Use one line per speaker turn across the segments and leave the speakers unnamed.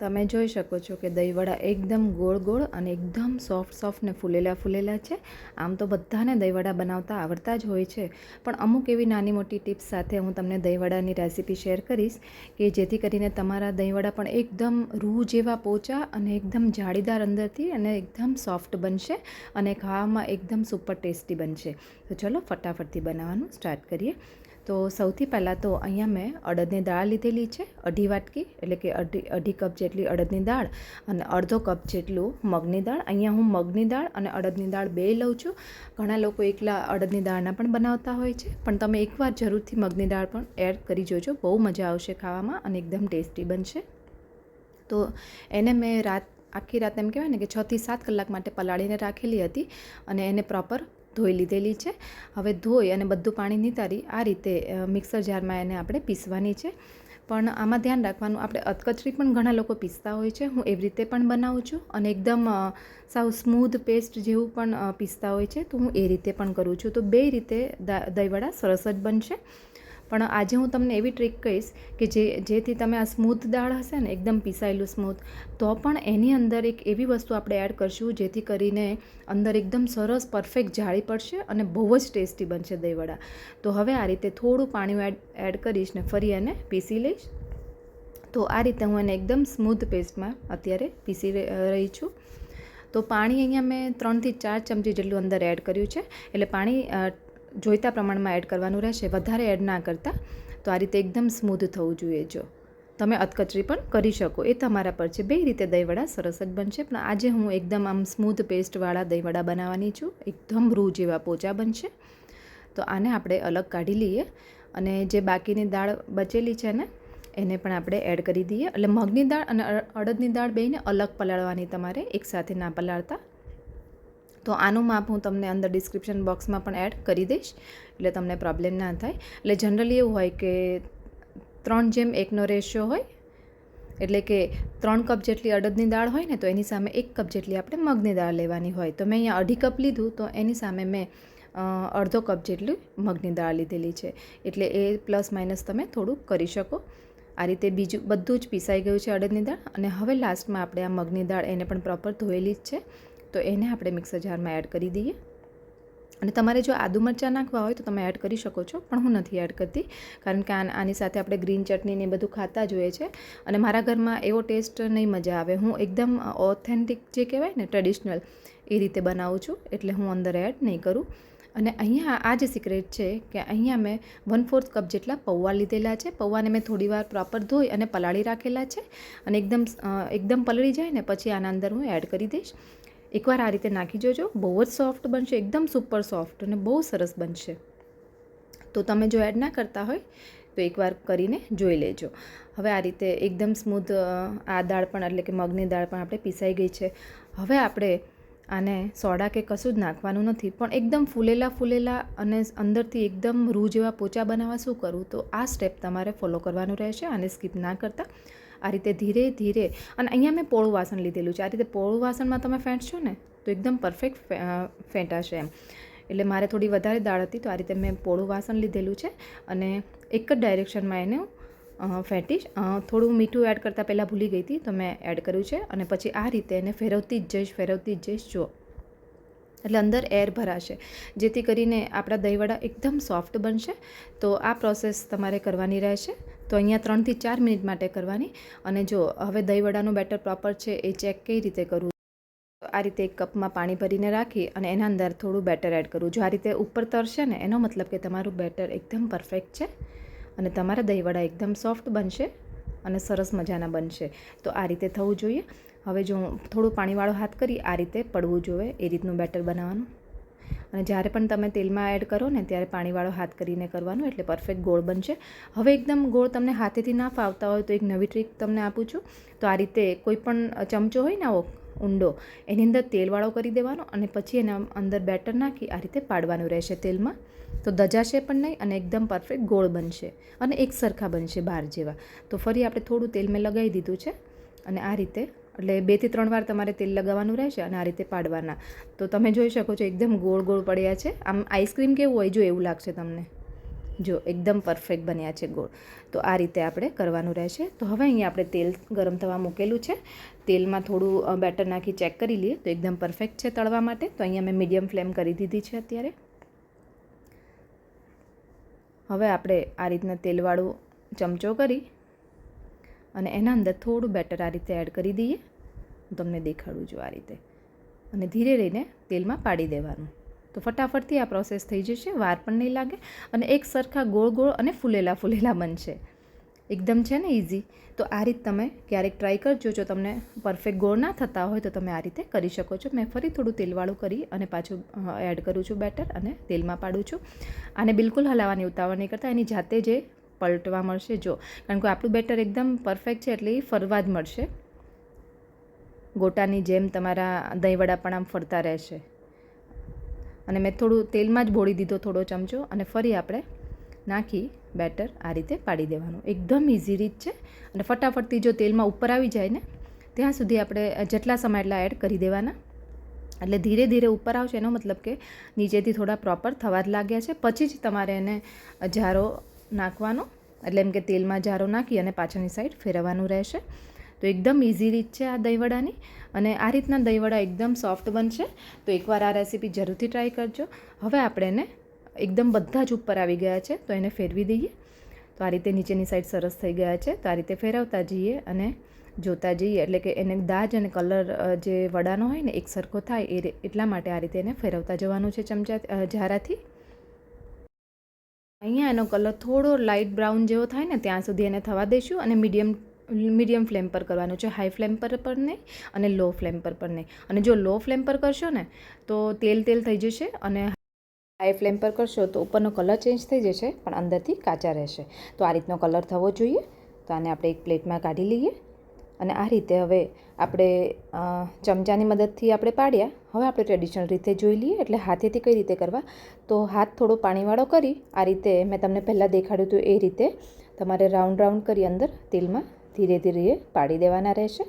તમે જોઈ શકો છો કે દહીંવડા એકદમ ગોળ ગોળ અને એકદમ સોફ્ટ સોફ્ટ ને ફૂલેલા ફૂલેલા છે. આમ તો બધાને દહીંવડા બનાવતા આવડતા જ હોય છે. પણ અમુક એવી નાની મોટી ટિપ્સ સાથે હું તમને દહીંવડાની રેસીપી શેર કરીશ કે જેથી કરીને તમારા દહીંવડા પણ એકદમ રૂ જેવા પોચા અને એકદમ જાળીદાર અંદરથી અને એકદમ સોફ્ટ બનશે અને ખાવામાં એકદમ સુપર ટેસ્ટી બનશે. તો ચલો ફટાફટથી બનાવવાનું સ્ટાર્ટ કરીએ. તો સૌથી પહેલાં તો અહીંયા મેં અડદની દાળ લીધેલી છે, અઢી વાટકી, એટલે કે અઢી અઢી કપ જેટલી અડદની દાળ અને અડધો કપ જેટલું મગની દાળ. અહીંયા હું મગની દાળ અને અડદની દાળ બે લઉં છું. ઘણા લોકો એકલા અડદની દાળના પણ બનાવતા હોય છે, પણ તમે એકવાર જરૂરથી મગની દાળ પણ એડ કરી જોજો. બહુ મજા આવશે ખાવામાં અને એકદમ ટેસ્ટી બનશે. તો એને મેં રાત, આખી રાત એમ કહેવાય ને કે છથી સાત કલાક માટે પલાળીને રાખેલી હતી અને એને પ્રોપર ધોઈ લીધેલી છે. હવે ધોઈ અને બધું પાણી નિતારી આ રીતે મિક્સર જારમાં એને આપણે પીસવાની છે. પણ આમાં ધ્યાન રાખવાનું, આપણે અધકચરી પણ ઘણા લોકો પીસતા હોય છે. હું એવી રીતે પણ બનાવું છું અને એકદમ સાવ સ્મૂધ પેસ્ટ જેવું પણ પીસતા હોય છે. તો હું એ રીતે પણ કરું છું. તો બે રીતે દહીંવડા સરસ જ બનશે. પણ આજે હું તમને એવી ટ્રીક કહીશ કે જે, જેથી તમે આ સ્મૂથ દાળ હશે ને, એકદમ પીસાયેલું સ્મૂથ તો પણ એની અંદર એક એવી વસ્તુ આપણે એડ કરશું, જેથી કરીને અંદર એકદમ સરસ પરફેક્ટ જાળી પડશે અને બહુ જ ટેસ્ટી બનશે દહીંવડા. તો હવે આ રીતે થોડું પાણી એડ એડ કરીશ ને ફરી એને પીસી લઈશ. તો આ રીતે હું એને એકદમ સ્મૂથ પેસ્ટમાં અત્યારે પીસી રહી છું. તો પાણી અહીંયા મેં ત્રણથી ચાર ચમચી જેટલું અંદર એડ કર્યું છે. એટલે પાણી જોઈતા પ્રમાણમાં એડ કરવાનું રહેશે, વધારે એડ ના કરતાં, તો આ રીતે એકદમ સ્મૂધ થવું જોઈએ જો. તમે અધકચરી પણ કરી શકો. એ તમારા પર છે. બે રીતે દહીંવડા સરસ જ બનશે. પણ આજે હું એકદમ આમ સ્મૂધ પેસ્ટવાળા દહીંવડા બનાવવાની છું. એકદમ રૂ જેવા પોચા બનશે. તો આને આપણે અલગ કાઢી લઈએ અને જે બાકીની દાળ બચેલી છે ને, એને પણ આપણે એડ કરી દઈએ. એટલે મગની દાળ અને અડદની દાળ બેને અલગ પલાળવાની તમારે એકસાથે ના પલાળતા તો આનું માપ હું તમને અંદર ડિસ્ક્રિપ્શન બોક્સમાં પણ એડ કરી દઈશ, એટલે તમને પ્રોબ્લેમ ના થાય. એટલે જનરલી એવું હોય કે ત્રણ જેમ એકનો રેશિયો હોય, એટલે કે ત્રણ કપ જેટલી અડદની દાળ હોય ને, તો એની સામે એક કપ જેટલી આપણે મગની દાળ લેવાની હોય. તો મેં અહીંયા અઢી કપ લીધું, તો એની સામે મેં અડધો કપ જેટલી મગની દાળ લીધેલી છે. એટલે એ પ્લસ માઇનસ તમે થોડુંક કરી શકો. આ રીતે બીજું બધું જ પીસાઈ ગયું છે અડદની દાળ, અને હવે લાસ્ટમાં આપણે આ મગની દાળ એને પણ પ્રોપર ધોયેલી જ છે. તો એને આપણે મિક્સર જારમાં એડ કરી દઈએ. અને તમારે જો આદુ મરચાં નાખવા હોય તો તમે એડ કરી શકો છો, પણ હું નથી એડ કરતી. કારણ કે આની સાથે આપણે ગ્રીન ચટણી ને બધું ખાતા જોઈએ છે. અને મારા ઘરમાં એવો ટેસ્ટ નહીં મજા આવે. હું એકદમ ઓથેન્ટિક જે કહેવાય ને ટ્રેડિશનલ એ રીતે બનાવું છું, એટલે હું અંદર એડ નહીં કરું. અને અહીંયા આ જે સિક્રેટ છે કે અહીંયા મેં વન ફોર્થ કપ જેટલા પૌવા લીધેલા છે. પૌવાને મેં થોડીવાર પ્રોપર ધોઈ અને પલાળી રાખેલા છે. અને એકદમ એકદમ પલળી જાય ને પછી આના અંદર હું એડ કરી દઈશ. એકવાર આ રીતે નાખી જોજો. બહુ જ સોફ્ટ બનશે, એકદમ સુપર સોફ્ટ અને બહુ સરસ બનશે. તો તમે જો એડ ના કરતા હોય, તો એકવાર કરીને જોઈ લેજો. હવે આ રીતે એકદમ સ્મૂથ આ દાળ પણ એટલે કે મગની દાળ પણ આપણે પીસાઈ ગઈ છે. હવે આપણે આને સોડા કે કશું જ નાખવાનું નથી, પણ એકદમ ફૂલેલા ફૂલેલા અને અંદરથી એકદમ રૂ જેવા પોચા બનાવવા શું કરવું તો આ સ્ટેપ તમારે ફોલો કરવાનું રહેશે, આને સ્કીપ ના કરતા. આ રીતે ધીરે ધીરે અને અહીંયા મેં પોળું વાસણ લીધેલું છે. આ રીતે પોળું વાસણમાં તમે ફેંટશો ને, તો એકદમ પરફેક્ટ ફેંટાશે એમ. એટલે મારે થોડી વધારે દાળ હતી, તો આ રીતે મેં પોળું વાસણ લીધેલું છે અને એક જ ડાયરેક્શનમાં એને ફેંટીશ. થોડું મીઠું એડ કરતાં પહેલાં ભૂલી ગઈ હતી, તો મેં એડ કર્યું છે અને પછી આ રીતે એને ફેરવતી જ જઈશ, ફેરવતી જ જઈશ જો એટલે અંદર એર ભરાશે. જેથી કરીને આપણા દહીંવડા એકદમ સોફ્ટ બનશે, તો આ પ્રોસેસ તમારે કરવાની રહેશે. તો અહીંયા ત્રણથી ચાર મિનિટ માટે કરવાની. અને જો હવે દહીંવડાનું બેટર પ્રોપર છે, એ ચેક કઈ રીતે કરવું? આ રીતે એક કપમાં પાણી ભરીને રાખી અને એના અંદર થોડું બેટર એડ કરવું. જો આ રીતે ઉપર તરશે ને, એનો મતલબ કે તમારું બેટર એકદમ પરફેક્ટ છે અને તમારા દહીંવડા એકદમ સોફ્ટ બનશે અને સરસ મજાના બનશે. તો આ રીતે થવું જોઈએ. હવે જો થોડું પાણીવાળો હાથ કરી, આ રીતે પડવું જોઈએ, એ રીતનું બેટર બનાવવાનું. અને જ્યારે પણ તમે તેલમાં એડ કરો ને, ત્યારે પાણીવાળો હાથ કરીને કરવાનું, એટલે પરફેક્ટ ગોળ બનશે. હવે એકદમ ગોળ તમને હાથેથી ના ફાવતા હોય, તો એક નવી ટ્રીક તમને આપું છું. તો આ રીતે કોઈ પણ ચમચો હોય ને આવો ઊંડો, એની અંદર તેલવાળો કરી દેવાનો અને પછી એના અંદર બેટર નાખી આ રીતે પાડવાનું રહેશે તેલમાં. તો દજાશે પણ નહીં અને એકદમ પરફેક્ટ ગોળ બનશે અને એક સરખા બનશે બહાર જેવા. તો ફરી આપણે થોડું તેલ મેં લગાવી દીધું છે અને આ રીતે એટલે બેથી ત્રણ વાર તમારે તેલ લગાવવાનું રહેશે અને આ રીતે પાડવાના. તો તમે જોઈ શકો છો એકદમ ગોળ ગોળ પડ્યા છે. આમ આઈસ્ક્રીમ કેવું હોય જો એવું લાગશે તમને? જો એકદમ પરફેક્ટ બન્યા છે ગોળ. તો આ રીતે આપણે કરવાનું રહેશે. તો હવે અહીંયા આપણે તેલ ગરમ થવા મૂકેલું છે. તેલમાં થોડું બેટર નાખી ચેક કરી લઈએ. તો એકદમ પરફેક્ટ છે તળવા માટે. તો અહીંયા મેં મીડિયમ ફ્લેમ કરી દીધી છે અત્યારે. હવે આપણે આ રીતના તેલવાળું ચમચો કરી અને એના અંદર થોડું બેટર આ રીતે એડ કરી દઈએ. હું તમને દેખાડું છું આ રીતે. અને ધીરે રહીને તેલમાં પાડી દેવાનું. તો ફટાફટથી આ પ્રોસેસ થઈ જશે, વાર પણ નહીં લાગે અને એક સરખા ગોળ ગોળ અને ફૂલેલા ફૂલેલા બનશે. એકદમ છે ને ઇઝી તો આ રીત તમે ક્યારેક ટ્રાય કરજો. જો તમને પરફેક્ટ ગોળ ના થતા હોય તો તમે આ રીતે કરી શકો છો. મેં ફરી થોડું તેલવાળું કરી અને પાછું એડ કરું છું બેટર અને તેલમાં પાડું છું. આને બિલકુલ હલાવવાની ઉતાવળ નહીં કરતાં. એની જાતે જે પલટવા મળશે? જો, કારણ કે આપણું બેટર એકદમ પરફેક્ટ છે, એટલે એ ફરવા જ મળશે. ગોટાની જેમ તમારા દહીંવડા પણ આમ ફરતા રહેશે. અને મેં થોડું તેલમાં જ બોળી દીધો થોડો ચમચો અને ફરી આપણે નાખી બેટર આ રીતે પાડી દેવાનું. એકદમ ઇઝી રીત છે. અને ફટાફટથી જો તેલમાં ઉપર આવી જાય ને, ત્યાં સુધી આપણે જેટલા સમય એટલા એડ કરી દેવાના. એટલે ધીરે ધીરે ઉપર આવશે, એનો મતલબ કે નીચેથી થોડા પ્રોપર થવા જ લાગ્યા છે. પછી જ તમારે એને જારો નાખવાનો. એટલે એમ કે તેલમાં જારો નાખી અને પાછળની સાઈડ ફેરવવાનું રહેશે. તો એકદમ ઇઝી રીત છે આ દહીંવડાની. અને આ રીતના દહીંવડા એકદમ સોફ્ટ બનશે. તો એકવાર આ રેસીપી જરૂરથી ટ્રાય કરજો. હવે આપણે એને એકદમ બધા જ ઉપર આવી ગયા છે. તો એને ફેરવી દઈએ. તો આ રીતે નીચેની સાઈડ સરસ થઈ ગયા છે. તો આ રીતે ફેરવતા જઈએ અને જોતા જઈએ. એટલે કે એને દાજ અને કલર જે વડાનો હોય ને, એક સરખો થાય એ એટલા માટે આ રીતે એને ફેરવતા જવાનું છે ચમચા ઝારાથી અહીંયા એનો કલર થોડો લાઇટ બ્રાઉન જેવો થાય ને ત્યાં સુધી એને થવા દઈશું અને મીડિયમ મીડિયમ ફ્લેમ પર કરવાનું છે. હાઈ ફ્લેમ પર પણ નહીં અને લો ફ્લેમ પર પણ નહીં. અને જો લો ફ્લેમ પર કરશો ને, તો તેલ તેલ થઈ જશે અને હાઈ ફ્લેમ પર કરશો તો ઉપરનો કલર ચેન્જ થઈ જશે, પણ અંદરથી કાચા રહેશે. તો આ રીતનો કલર થવો જોઈએ. તો આને આપણે એક પ્લેટમાં કાઢી લઈએ. અને આ રીતે હવે આપણે ચમચાની મદદથી આપણે પાડ્યા. હવે આપણે ટ્રેડિશનલ રીતે જોઈ લઈએ, એટલે હાથેથી કઈ રીતે કરવા? તો હાથ થોડો પાણીવાળો કરી, આ રીતે મેં તમને પહેલાં દેખાડ્યું હતું એ રીતે તમારે રાઉન્ડ રાઉન્ડ કરી અંદર તેલમાં ધીરે ધીરે પાડી દેવાના રહેશે.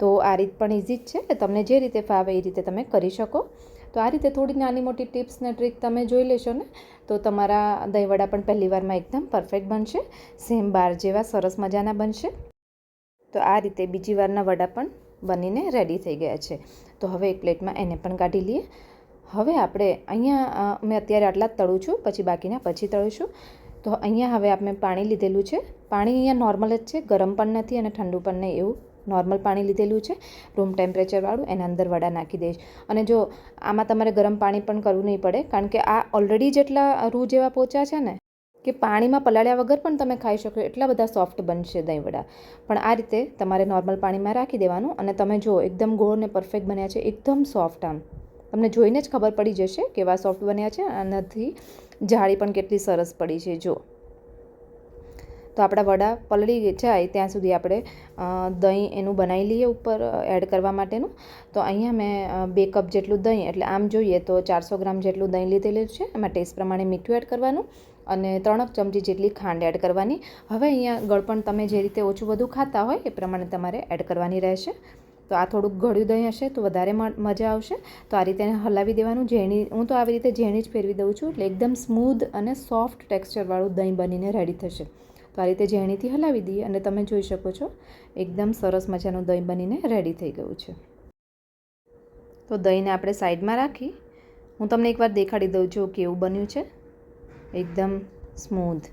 તો આ રીત પણ ઇઝી જ છે તમને જે રીતે ફાવે એ રીતે તમે કરી શકો. તો આ રીતે થોડી નાની મોટી ટિપ્સ ને ટ્રીક તમે જોઈ લેશો ને, તો તમારા દહીંવડા પણ પહેલી વારમાં એકદમ પરફેક્ટ બનશે. સેમ બાર જેવા સરસ મજાના બનશે. તો આ રીતે બીજી વારના વડા પણ બનીને રેડી થઈ ગયા છે. તો હવે એક પ્લેટમાં એને પણ કાઢી લઈએ. હવે આપણે અહીંયા મેં અત્યારે આટલા જ તળું છું, પછી બાકીના પછી તળીશું. તો અહીંયા હવે આપણે પાણી લીધેલું છે. પાણી અહીંયા નોર્મલ જ છે, ગરમ પણ નથી અને ઠંડુ પણ નહીં એવું નોર્મલ પાણી લીધેલું છે. રૂમ ટેમ્પરેચરવાળું એના અંદર વડા નાખી દઈશ. અને જો આમાં તમારે ગરમ પાણી પણ કરવું નહીં પડે, કારણ કે આ ઓલરેડી જેટલા રૂ જેવા પોચા છે ને કે પાણીમાં પલાળ્યા વગર પણ તમે ખાઈ શકો, એટલા બધા સોફ્ટ બનશે દહીં વડા પણ આ રીતે તમારે નોર્મલ પાણીમાં રાખી દેવાનું અને તમે જો એકદમ ગોળ ને પરફેક્ટ બન્યા છે, એકદમ સોફ્ટ આમ. તમને જોઈને જ ખબર પડી જશે કેવા સોફ્ટ બન્યા છે, આનાથી જાળી પણ કેટલી સરસ પડી છે જો તો આપણા વડા પલળી જાય ત્યાં સુધી આપણે દહીં એનું બનાવી લઈએ ઉપર એડ કરવા માટેનું. તો અહીંયા મેં બે કપ જેટલું દહીં, એટલે આમ જોઈએ તો ચારસો ગ્રામ જેટલું દહીં લીધેલું છે. એમાં ટેસ્ટ પ્રમાણે મીઠું એડ કરવાનું. અને ત્રણક ચમચી જેટલી ખાંડ એડ કરવાની. હવે અહીંયા ગળપણ તમે જે રીતે ઓછું બધું ખાતા હોય એ પ્રમાણે તમારે એડ કરવાની રહેશે. તો આ થોડુંક ગળ્યું દહીં હશે તો વધારે મજા આવશે. તો આ રીતે એને હલાવી દેવાનું. ઝેણી, હું તો આવી રીતે ઝેણી જ ફેરવી દઉં છું એટલે એકદમ સ્મૂધ અને સોફ્ટ ટેક્સચરવાળું દહીં બનીને રેડી થશે. તો આ રીતે ઝેણીથી હલાવી દઈએ અને તમે જોઈ શકો છો, એકદમ સરસ મજાનું દહીં બનીને રેડી થઈ ગયું છે. તો દહીંને આપણે સાઈડમાં રાખી. હું તમને એકવાર દેખાડી દઉં છું કેવું બન્યું છે. એકદમ સ્મૂધ.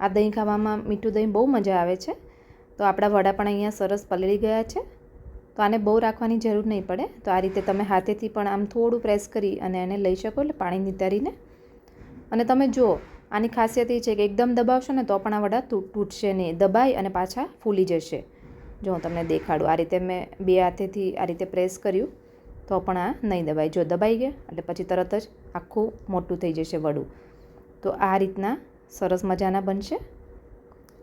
આ દહીં ખાવામાં મીઠું દહીં બહુ મજા આવે છે. તો આપણા વડા પણ અહીંયા સરસ પલળી ગયા છે. તો આને બહુ રાખવાની જરૂર નહીં પડે. તો આ રીતે તમે હાથેથી પણ આમ થોડું પ્રેસ કરી અને એને લઈ શકો એટલે પાણી નિતારીને. અને તમે જુઓ, આની ખાસિયત એ છે કે એકદમ દબાવશો ને તો પણ આ વડા તૂટશે નહીં. દબાઈ અને પાછા ફૂલી જશે. જો હું તમને દેખાડું, આ રીતે મેં બે હાથેથી આ રીતે પ્રેસ કર્યું, તો પણ આ નહીં દબાય. જો દબાઈ ગયા, એટલે પછી તરત જ આખું મોટું થઈ જશે વડું. તો આ રીતના સરસ મજાના બનશે.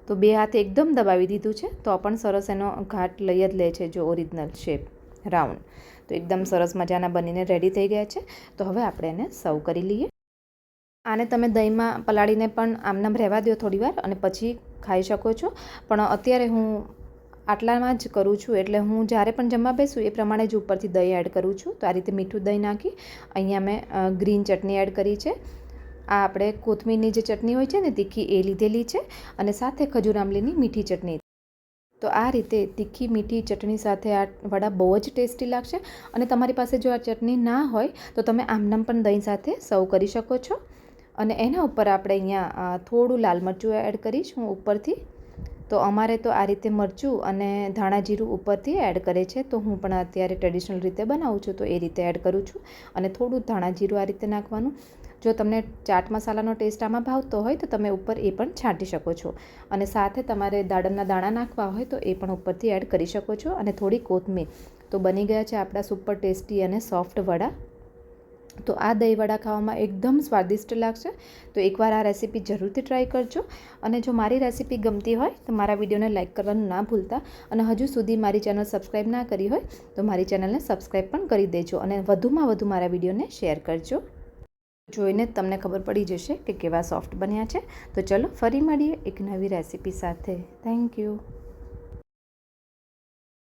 તો બે હાથે એકદમ દબાવી દીધું છે, તો પણ સરસ એનો ઘાટ લઈ જ લે છે જો ઓરિજિનલ શેપ રાઉન્ડ. તો એકદમ સરસ મજાના બનીને રેડી થઈ ગયા છે. તો હવે આપણે એને સર્વ કરી લઈએ. આને તમે દહીંમાં પલાળીને પણ આમનામ રહેવા દો થોડીવાર અને પછી ખાઈ શકો છો. પણ અત્યારે હું આટલામાં જ કરું છું, એટલે હું જ્યારે પણ જમવા બેસું એ પ્રમાણે જ ઉપરથી દહીં એડ કરું છું. તો આ રીતે મીઠું દહીં નાખી અહીંયા મેં ગ્રીન ચટણી એડ કરી છે. આ આપણે કોથમીરની જે ચટણી હોય છે ને, તીખી, એ લીધેલી છે અને સાથે ખજૂર આંબલીની મીઠી ચટણી. તો આ રીતે તીખી, મીઠી ચટણી સાથે આ વડા બહુ જ ટેસ્ટી લાગશે અને તમારી પાસે જો આ ચટણી ના હોય, તો તમે આમનામ પણ દહીં સાથે સર્વ કરી શકો છો. અને એના ઉપર આપણે અહીંયા થોડું લાલ મરચું એડ કરીશ હું ઉપરથી. તો અમારે તો આ રીતે મરચું અને ધાણા જીરું ઉપરથી એડ કરે છે, તો હું પણ અત્યારે ટ્રેડિશનલ રીતે બનાવું છું, તો એ રીતે એડ કરું છું. અને થોડું ધાણા જીરું આ રીતે નાખવાનું. જો તમને ચાટ મસાલાનો ટેસ્ટ આમાં ભાવતો હોય તો તમે ઉપર એ પણ છાંટી શકો છો. અને સાથે તમારે દાડમના દાણા નાખવા હોય તો એ પણ ઉપરથી એડ કરી શકો છો. અને થોડી કોથમીર. તો બની ગયા છે આપણા સુપર ટેસ્ટી અને સોફ્ટ વડા. તો આ દહીં વડા ખાવામાં એકદમ સ્વાદિષ્ટ લાગશે. તો એકવાર આ રેસીપી જરૂરથી ટ્રાય કરજો. અને જો મારી રેસીપી ગમતી હોય તો મારા વિડીયોને લાઇક કરવાનું ના ભૂલતા. અને હજુ સુધી મારી ચેનલ સબસ્ક્રાઈબ ના કરી હોય તો મારી ચેનલને સબસ્ક્રાઈબ પણ કરી દેજો. અને વધુમાં વધુ મારા વિડીયોને શેર કરજો. જોઈને તમને ખબર પડી જશે કે કેવા સોફ્ટ બન્યા છે. તો ચલો ફરી મળીએ એક નવી રેસીપી સાથે. Thank you